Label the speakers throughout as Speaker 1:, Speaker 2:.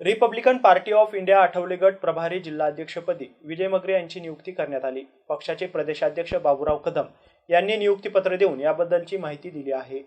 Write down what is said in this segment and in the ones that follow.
Speaker 1: Republican party of India Athawale गट प्रभारी जिल्हाध्यक्षपदी विजय मगरे यांची नियुक्ती करण्यात आली. पक्षाचे प्रदेशाध्यक्ष बाबूराव कदम यांनी नियुक्तीपत्र देऊन याबद्दलची माहिती दिली आहे.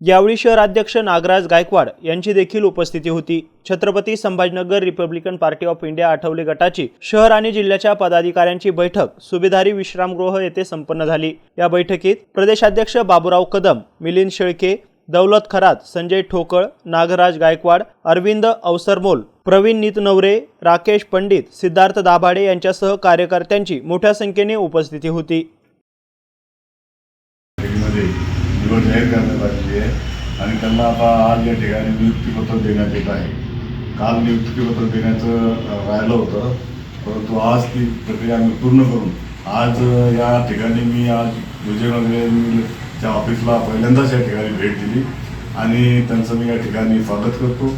Speaker 1: यावेळी शहराध्यक्ष नागराज गायकवाड यांची देखील उपस्थिती होती. Chhatrapati Sambhajinagar Republican party of India Athawale गटाची शहर आणि जिल्ह्याच्या पदाधिकाऱ्यांची बैठक सुभेदारी विश्रामगृह येथे संपन्न झाली. या बैठकीत प्रदेशाध्यक्ष बाबूराव कदम मिलिंद शेळके दौलत खरात संजय ठोकळ नागराज गायकवाड अरविंद अवसरमोल प्रवीण नितनवरे राकेश पंडित सिद्धार्थ दाभाडे यांच्यासह कार्यकर्त्यांची मोठ्या संख्येने उपस्थिती होती.
Speaker 2: निवड जाहीर करण्यात आलेली आहे आणि त्यांना आता आज या ठिकाणी नियुक्तीपत्र देण्यात येत आहे. काल नियुक्तीपत्र देण्याचं राहिलं होतं परंतु आज ती प्रक्रिया आम्ही पूर्ण करून आज या ठिकाणी मी आज त्या ऑफिसला पहिल्यांदाच या ठिकाणी भेट दिली आणि त्यांचं मी या ठिकाणी स्वागत करतो.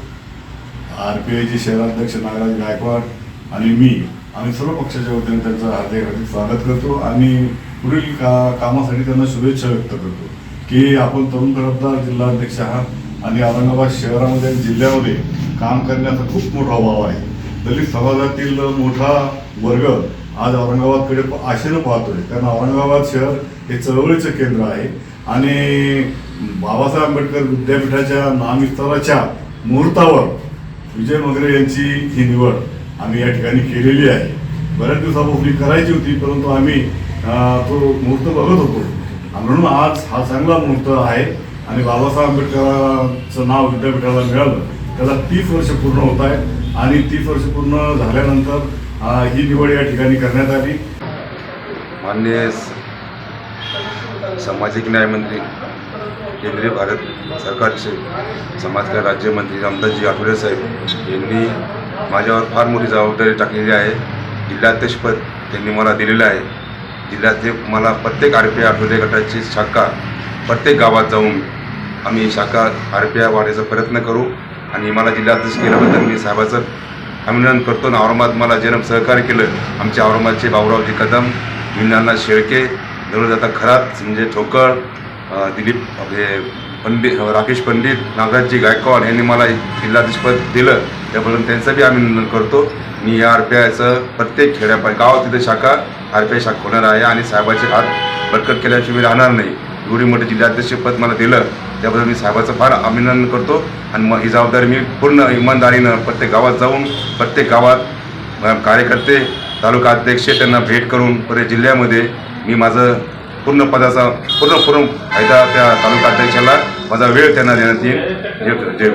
Speaker 2: आर पी आयचे शहराध्यक्ष नागराज गायकवाड आणि मी आम्ही सर्व पक्षाच्या वतीने त्यांचं हार्दिक हार्दिक स्वागत करतो आणि पुढील का कामासाठी त्यांना शुभेच्छा व्यक्त करतो की आपण तरुण तरफदार जिल्हाध्यक्ष आहात आणि औरंगाबाद शहरामध्ये आणि जिल्ह्यामध्ये काम करण्याचा खूप मोठा अभाव आहे. दलित समाजातील मोठा वर्ग आज औरंगाबादकडे आशेनं पाहतोय. कारण औरंगाबाद शहर हे चळवळीचं केंद्र आहे. आणि बाबासाहेब आंबेडकर विद्यापीठाच्या नामविस्ताराच्या मुहूर्तावर विजय मगरे यांची ही निवड आम्ही या ठिकाणी केलेली आहे. बऱ्याच दिवसापासून करायची होती परंतु आम्ही तो मुहूर्त बघत होतो. म्हणून आज हा चांगला मुहूर्त आहे आणि बाबासाहेब आंबेडकरांचं नाव विद्यापीठाला मिळालं. त्याला तीस वर्ष पूर्ण होत आहेत आणि तीस वर्ष पूर्ण झाल्यानंतर ही निवड या ठिकाणी करण्यात आली.
Speaker 3: माननीय सामाजिक न्याय मंत्री केंद्रीय भारत सरकारचे समाज कल्याण राज्यमंत्री रामदासजी आठवले साहेब यांनी माझ्यावर फार मोठी जबाबदारी टाकलेली आहे. जिल्हाध्यक्षपद त्यांनी मला दिलेलं आहे. जिल्ह्यातले मला प्रत्येक आर पी आठवले गटाची शाखा प्रत्येक गावात जाऊन आम्ही शाखा आर पी आय वाढायचा प्रयत्न करू आणि मला जिल्हाध्यक्ष केल्याबद्दल मी साहेबाचं अभिनंदन करतो. आणि औरंगाबाद मला जनम सहकार्य केलं. आमचे औरंगाबादचे भाऊरावजी कदम विनानाथ शेळके दररोज आता घरात म्हणजे ठोकळ दिलीप हे पंडित राकेश पंडित नागराजजी गायकवाड यांनी मला जिल्हाधीशपद दिलं. त्याबद्दल त्यांचं बी अभिनंदन करतो. मी या आर पी आयचं प्रत्येक खेड्यापा गावात तिथे शाखा आर पी आय शाखा होणार आहे आणि साहेबाचे हात बरकत केल्याशिवाय मी राहणार नाही. एवढी मोठी जिल्हाध्यक्षपद मला दिलं. त्याबद्दल मी साहेबाचं फार अभिनंदन करतो. आणि मग ही जबाबदारी मी पूर्ण इमानदारीनं प्रत्येक गावात जाऊन प्रत्येक गावात कार्यकर्ते तालुका अध्यक्ष त्यांना भेट करून पुरे जिल्ह्यामध्ये मी माझं पूर्ण पदाचा पूर्ण पूर्ण फायदा त्या तालुका अध्यक्षाला माझा वेळ त्यांना देण्यात येईल. जय जय